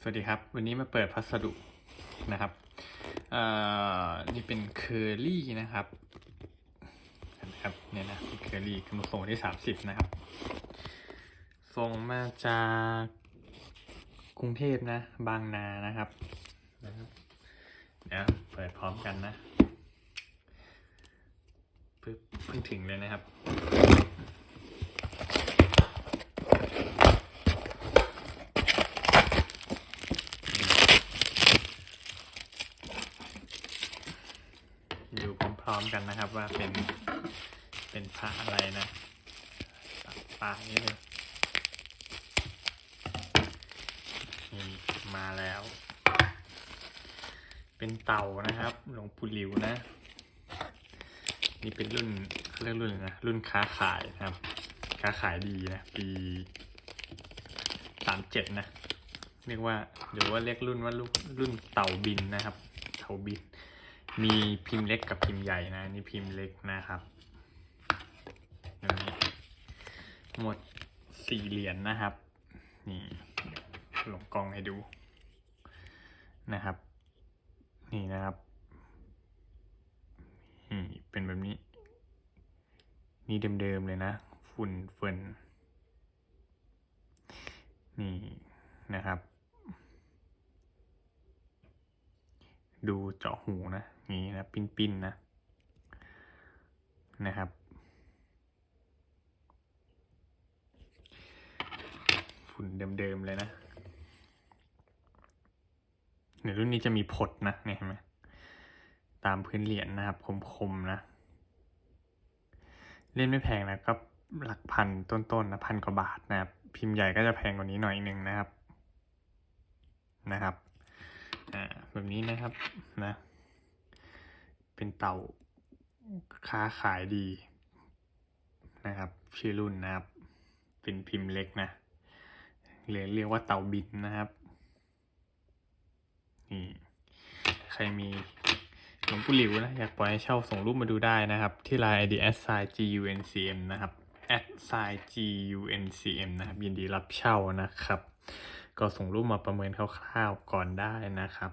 สวัสดีครับ วันนี้มาเปิดพัสดุนะครับเอ่อนี่เป็นเคอรี่นะครับนะครับเนี่ยนะเป็นเคอรี่คือมาส่งที่สามสิบนะครับ ส่งมาจากกรุงเทพนะ บางนานะครับนะครับเดี๋ยวเปิดพร้อมกันนะเพิ่งถึงเลยนะครับ ดูพร้อมๆกันนะครับว่าเป็นเป็นพระอะไรนะปากนี้เลยนี่มาแล้ว เป็นเต่านะครับหลวงปู่หลิวนะ นี่เป็นรุ่นเขาเรียกรุ่นนะรุ่นค้าขายนะครับ ค้าขายดีนะ ปีสามเจ็ดนะเรียกว่าหรือว่าเรียกรุ่นว่ารุ่นรุ่นเต่าบินนะครับ เต่าบิน มีพิมพ์เล็กกับพิมพ์ใหญ่นะนี่พิมพ์เล็กนะครับนี้หมดสี่เหรียญนะครับ นี่ลงกล้องให้ดูนะครับ นี่นะครับนี่เป็นแบบนี้ นี่เดิมๆเลยนะฝุ่นเฟินนี่นะครับ ดูเจาะหูนะนี่นะปิ้นๆนะนะครับฝุ่นเดิมๆเลยนะในรุ่นนี้จะมีผดนะเนี่ยเห็นไหมตามพื้นเหรียญนะครับคมๆนะ เล่นไม่แพงนะก็หลักพันต้นๆนะพันกว่าบาทนะครับพิมพ์ใหญ่ก็จะแพงกว่านี้หน่อยนึงนะครับนะครับอ่า แบบนี้นะครับนะ เป็นเต่าค้าขายดีนะครับชื่อรุ่นนะครับ เป็นพิมพ์เล็กนะเรียกเรียกว่าเต่าบินนะครับนี่ใครมีหลวงปู่หลิวนะ อยากปล่อยให้เช่าส่งรูปมาดูได้นะครับ ที่ไลน์ ID s i g u n c m นะครับ s i g u n c m นะครับ ยินดีรับเช่านะครับ ก็ส่งรูปมาประเมินคร่าวๆก่อนได้นะครับ